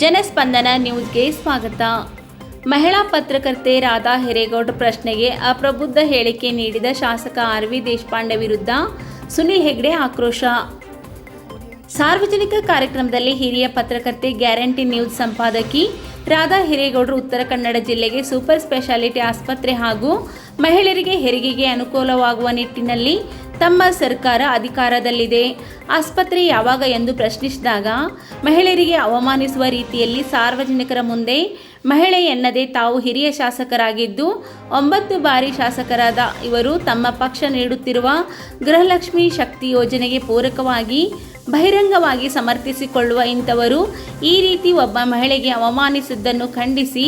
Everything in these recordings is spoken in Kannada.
ಜನಸ್ಪಂದನ ನ್ಯೂಸ್ಗೆ ಸ್ವಾಗತ. ಮಹಿಳಾ ಪತ್ರಕರ್ತೆ ರಾಧಾ ಹಿರೇಗೌಡ ಪ್ರಶ್ನೆಗೆ ಅಪ್ರಬುದ್ಧ ಹೇಳಿಕೆ ನೀಡಿದ ಶಾಸಕ ಆರ್ ವಿ ದೇಶಪಾಂಡೆ ವಿರುದ್ಧ ಸುನಿಲ್ ಹೆಗ್ಡೆ ಆಕ್ರೋಶ. ಸಾರ್ವಜನಿಕ ಕಾರ್ಯಕ್ರಮದಲ್ಲಿ ಹಿರಿಯ ಪತ್ರಕರ್ತೆ ಗ್ಯಾರಂಟಿ ನ್ಯೂಸ್ ಸಂಪಾದಕಿ ರಾಧಾ ಹಿರೇಗೌಡರು ಉತ್ತರ ಕನ್ನಡ ಜಿಲ್ಲೆಗೆ ಸೂಪರ್ ಸ್ಪೆಷಾಲಿಟಿ ಆಸ್ಪತ್ರೆ ಹಾಗೂ ಮಹಿಳೆಯರಿಗೆ ಹೆರಿಗೆಗೆ ಅನುಕೂಲವಾಗುವ ನಿಟ್ಟಿನಲ್ಲಿ ತಮ್ಮ ಸರ್ಕಾರ ಅಧಿಕಾರದಲ್ಲಿದೆ. ಆಸ್ಪತ್ರೆ ಯಾವಾಗ ಎಂದು ಪ್ರಶ್ನಿಸಿದಾಗ ಮಹಿಳೆಯರಿಗೆ ಅವಮಾನಿಸುವ ರೀತಿಯಲ್ಲಿ ಸಾರ್ವಜನಿಕರ ಮುಂದೆ ಮಹಿಳೆ ಎನ್ನದೇ ತಾವು ಹಿರಿಯ ಶಾಸಕರಾಗಿದ್ದು, ಒಂಬತ್ತು ಬಾರಿ ಶಾಸಕರಾದ ಇವರು ತಮ್ಮ ಪಕ್ಷ ನೀಡುತ್ತಿರುವ ಗೃಹಲಕ್ಷ್ಮಿ ಶಕ್ತಿ ಯೋಜನೆಗೆ ಪೂರಕವಾಗಿ, ಬಹಿರಂಗವಾಗಿ ಸಮರ್ಥಿಸಿಕೊಳ್ಳುವ ಇಂಥವರು ಈ ರೀತಿ ಒಬ್ಬ ಮಹಿಳೆಗೆ ಅವಮಾನಿಸಿದ್ದನ್ನು ಖಂಡಿಸಿ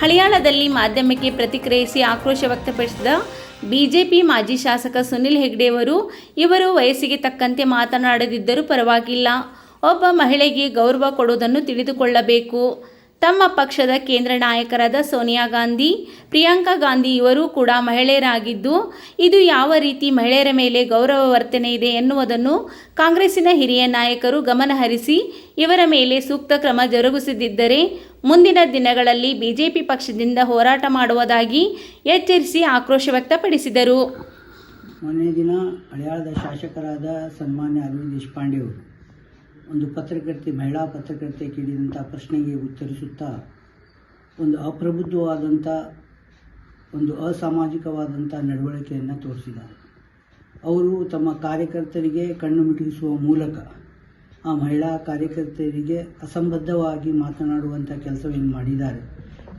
ಹಳಿಯಾಳದಲ್ಲಿ ಮಾಧ್ಯಮಕ್ಕೆ ಪ್ರತಿಕ್ರಿಯಿಸಿ ಆಕ್ರೋಶ ವ್ಯಕ್ತಪಡಿಸಿದ ಬಿಜೆಪಿ ಮಾಜಿ ಶಾಸಕ ಸುನಿಲ್ ಹೆಗ್ಡೆಯವರು ಇವರು ವಯಸ್ಸಿಗೆ ತಕ್ಕಂತೆ ಮಾತನಾಡದಿದ್ದರೂ ಪರವಾಗಿಲ್ಲ. ಒಬ್ಬ ಮಹಿಳೆಗೆ ಗೌರವ ಕೊಡುವುದನ್ನು ತಿಳಿದುಕೊಳ್ಳಬೇಕು. ತಮ್ಮ ಪಕ್ಷದ ಕೇಂದ್ರ ನಾಯಕರಾದ ಸೋನಿಯಾ ಗಾಂಧಿ, ಪ್ರಿಯಾಂಕಾ ಗಾಂಧಿ ಇವರೂ ಕೂಡ ಮಹಿಳೆಯರಾಗಿದ್ದು, ಇದು ಯಾವ ರೀತಿ ಮಹಿಳೆಯರ ಮೇಲೆ ಗೌರವ ವರ್ತನೆ ಇದೆ ಎನ್ನುವುದನ್ನು ಕಾಂಗ್ರೆಸ್ಸಿನ ಹಿರಿಯ ನಾಯಕರು ಗಮನಹರಿಸಿ, ಇವರ ಮೇಲೆ ಸೂಕ್ತ ಕ್ರಮ ಜರುಗಿಸದಿದ್ದರೆ ಮುಂದಿನ ದಿನಗಳಲ್ಲಿ ಬಿಜೆಪಿ ಪಕ್ಷದಿಂದ ಹೋರಾಟ ಮಾಡುವುದಾಗಿ ಎಚ್ಚರಿಸಿ ಆಕ್ರೋಶ ವ್ಯಕ್ತಪಡಿಸಿದರು. ಮೊನ್ನೆ ದಿನ ಹಳೆಯಾಳದ ಶಾಸಕರಾದ ಸನ್ಮಾನ್ಯ ಅರವಿಂದ್ ದೇಶಪಾಂಡೆ ಅವರು ಒಂದು ಪತ್ರಕರ್ತೆ, ಮಹಿಳಾ ಪತ್ರಕರ್ತೆ ಕೇಳಿದಂಥ ಪ್ರಶ್ನೆಗೆ ಉತ್ತರಿಸುತ್ತಾ, ಒಂದು ಅಪ್ರಬುದ್ಧವಾದಂಥ ಒಂದು ಅಸಾಮಾಜಿಕವಾದಂಥ ನಡವಳಿಕೆಯನ್ನು ತೋರಿಸಿದ್ದಾರೆ. ಅವರು ತಮ್ಮ ಕಾರ್ಯಕರ್ತರಿಗೆ ಕಣ್ಣು ಮಿಟುಕಿಸುವ ಮೂಲಕ ಆ ಮಹಿಳಾ ಕಾರ್ಯಕರ್ತರಿಗೆ ಅಸಂಬದ್ಧವಾಗಿ ಮಾತನಾಡುವಂಥ ಕೆಲಸವೇನು ಮಾಡಿದ್ದಾರೆ.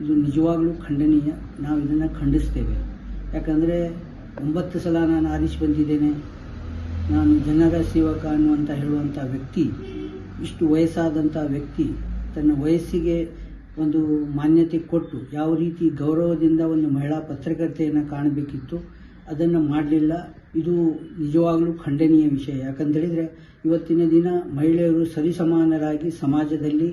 ಇದು ನಿಜವಾಗಲೂ ಖಂಡನೀಯ. ನಾವು ಇದನ್ನು ಖಂಡಿಸ್ತೇವೆ. ಯಾಕಂದರೆ ಒಂಬತ್ತು ಸಲ ನಾನು ಆರಿಸಿ ಬಂದಿದ್ದೇನೆ. ನಾನು ಜನರ ಸೇವಕ ಅನ್ನುವಂಥ ಹೇಳುವಂಥ ವ್ಯಕ್ತಿ, ಇಷ್ಟು ವಯಸ್ಸಾದಂಥ ವ್ಯಕ್ತಿ ತನ್ನ ವಯಸ್ಸಿಗೆ ಒಂದು ಮಾನ್ಯತೆ ಕೊಟ್ಟು ಯಾವ ರೀತಿ ಗೌರವದಿಂದ ಒಂದು ಮಹಿಳಾ ಪತ್ರಕರ್ತೆಯನ್ನು ಕಾಣಬೇಕಿತ್ತು, ಅದನ್ನು ಮಾಡಲಿಲ್ಲ, ಇದು ನಿಜವಾಗಲೂ ಖಂಡನೀಯ ವಿಷಯ. ಯಾಕಂತೇಳಿದರೆ ಇವತ್ತಿನ ದಿನ ಮಹಿಳೆಯರು ಸರಿಸಮಾನರಾಗಿ ಸಮಾಜದಲ್ಲಿ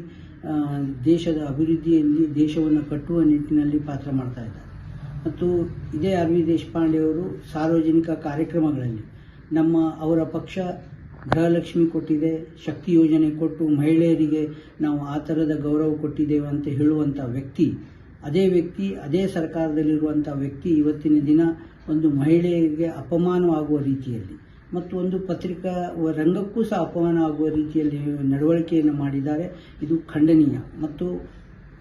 ದೇಶದ ಅಭಿವೃದ್ಧಿಯಲ್ಲಿ, ದೇಶವನ್ನು ಕಟ್ಟುವ ನಿಟ್ಟಿನಲ್ಲಿ ಪಾತ್ರ ಮಾಡ್ತಾ ಇದ್ದಾರೆ. ಮತ್ತು ಇದೇ ಆರ್ ದೇಶಪಾಂಡೆಯವರು ಸಾರ್ವಜನಿಕ ಕಾರ್ಯಕ್ರಮಗಳಲ್ಲಿ ನಮ್ಮ ಅವರ ಪಕ್ಷ ಗೃಹಲಕ್ಷ್ಮಿ ಕೊಟ್ಟಿದೆ, ಶಕ್ತಿ ಯೋಜನೆ ಕೊಟ್ಟು ಮಹಿಳೆಯರಿಗೆ ನಾವು ಆ ಥರದ ಗೌರವ ಕೊಟ್ಟಿದ್ದೇವೆ ಅಂತ ಹೇಳುವಂಥ ವ್ಯಕ್ತಿ, ಅದೇ ವ್ಯಕ್ತಿ, ಅದೇ ಸರ್ಕಾರದಲ್ಲಿರುವಂಥ ವ್ಯಕ್ತಿ ಇವತ್ತಿನ ದಿನ ಒಂದು ಮಹಿಳೆಯರಿಗೆ ಅಪಮಾನವಾಗುವ ರೀತಿಯಲ್ಲಿ ಮತ್ತು ಒಂದು ಪತ್ರಿಕಾ ರಂಗಕ್ಕೂ ಸಹ ಅಪಮಾನ ಆಗುವ ರೀತಿಯಲ್ಲಿ ನಡವಳಿಕೆಯನ್ನು ಮಾಡಿದ್ದಾರೆ. ಇದು ಖಂಡನೀಯ. ಮತ್ತು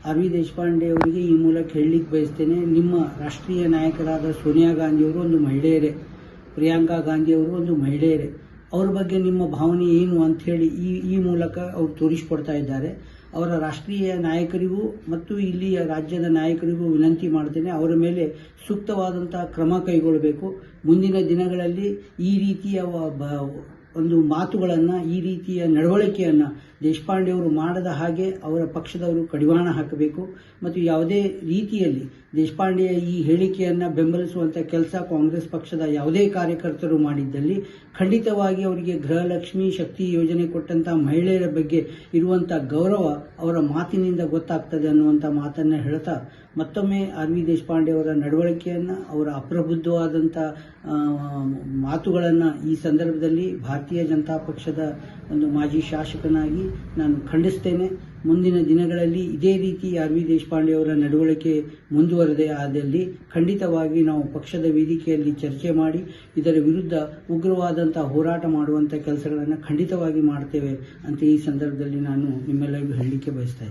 ಆರ್ ವಿ ದೇಶಪಾಂಡೆ ಅವರಿಗೆ ಈ ಮೂಲಕ ಹೇಳಲಿಕ್ಕೆ ಬಯಸ್ತೇನೆ, ನಿಮ್ಮ ರಾಷ್ಟ್ರೀಯ ನಾಯಕರಾದ ಸೋನಿಯಾ ಗಾಂಧಿಯವರು ಒಂದು ಮಹಿಳೆಯರೇ. ಪ್ರಿಯಾಂಕಾ ಗಾಂಧಿಯವರು ಒಂದು ಮಹಿಳೆಯರೇ. ಅವ್ರ ಬಗ್ಗೆ ನಿಮ್ಮ ಭಾವನೆ ಏನು ಅಂತ ಹೇಳಿ ಈ ಈ ಮೂಲಕ ಅವ್ರು ತೋರಿಸಿಕೊಡ್ತಾ ಇದ್ದಾರೆ. ಅವರ ರಾಷ್ಟ್ರೀಯ ನಾಯಕರಿಗೂ ಮತ್ತು ಇಲ್ಲಿಯ ರಾಜ್ಯದ ನಾಯಕರಿಗೂ ವಿನಂತಿ ಮಾಡ್ತೇನೆ. ಅವರ ಮೇಲೆ ಸೂಕ್ತವಾದಂತಹ ಕ್ರಮ ಕೈಗೊಳ್ಳಬೇಕು. ಮುಂದಿನ ದಿನಗಳಲ್ಲಿ ಈ ರೀತಿಯ ಒಂದು ಮಾತುಗಳನ್ನು, ಈ ರೀತಿಯ ನಡವಳಿಕೆಯನ್ನು ದೇಶಪಾಂಡೆಯವರು ಮಾಡದ ಹಾಗೆ ಅವರ ಪಕ್ಷದವರು ಕಡಿವಾಣ ಹಾಕಬೇಕು. ಮತ್ತು ಯಾವುದೇ ರೀತಿಯಲ್ಲಿ ದೇಶಪಾಂಡೆಯ ಈ ಹೇಳಿಕೆಯನ್ನು ಬೆಂಬಲಿಸುವಂಥ ಕೆಲಸ ಕಾಂಗ್ರೆಸ್ ಪಕ್ಷದ ಯಾವುದೇ ಕಾರ್ಯಕರ್ತರು ಮಾಡಿದ್ದಲ್ಲಿ ಖಂಡಿತವಾಗಿ ಅವರಿಗೆ ಗೃಹಲಕ್ಷ್ಮಿ ಶಕ್ತಿ ಯೋಜನೆ ಕೊಟ್ಟಂಥ ಮಹಿಳೆಯರ ಬಗ್ಗೆ ಇರುವಂಥ ಗೌರವ ಅವರ ಮಾತಿನಿಂದ ಗೊತ್ತಾಗ್ತದೆ ಅನ್ನುವಂಥ ಮಾತನ್ನು ಹೇಳ್ತಾ ಮತ್ತೊಮ್ಮೆ ಆರ್ ವಿ ದೇಶಪಾಂಡೆ ಅವರ ನಡವಳಿಕೆಯನ್ನು, ಅವರ ಅಪ್ರಬುದ್ಧವಾದಂಥ ಮಾತುಗಳನ್ನು ಈ ಸಂದರ್ಭದಲ್ಲಿ ಭಾರತೀಯ ಜನತಾ ಪಕ್ಷದ ಒಂದು ಮಾಜಿ ಶಾಸಕನಾಗಿ ನಾನು ಖಂಡಿಸ್ತೇನೆ. ಮುಂದಿನ ದಿನಗಳಲ್ಲಿ ಇದೇ ರೀತಿ ಆರ್ ವಿ ದೇಶಪಾಂಡೆ ಅವರ ನಡವಳಿಕೆ ಮುಂದುವರೆದೇ ಆದಲ್ಲಿ ಖಂಡಿತವಾಗಿ ನಾವು ಪಕ್ಷದ ವೇದಿಕೆಯಲ್ಲಿ ಚರ್ಚೆ ಮಾಡಿ, ಇದರ ವಿರುದ್ಧ ಉಗ್ರವಾದಂಥ ಹೋರಾಟ ಮಾಡುವಂಥ ಕೆಲಸಗಳನ್ನು ಖಂಡಿತವಾಗಿ ಮಾಡ್ತೇವೆ ಅಂತ ಈ ಸಂದರ್ಭದಲ್ಲಿ ನಾನು ನಿಮ್ಮೆಲ್ಲರಿಗೂ ಹೇಳಲಿಕ್ಕೆ ಬಯಸ್ತಾ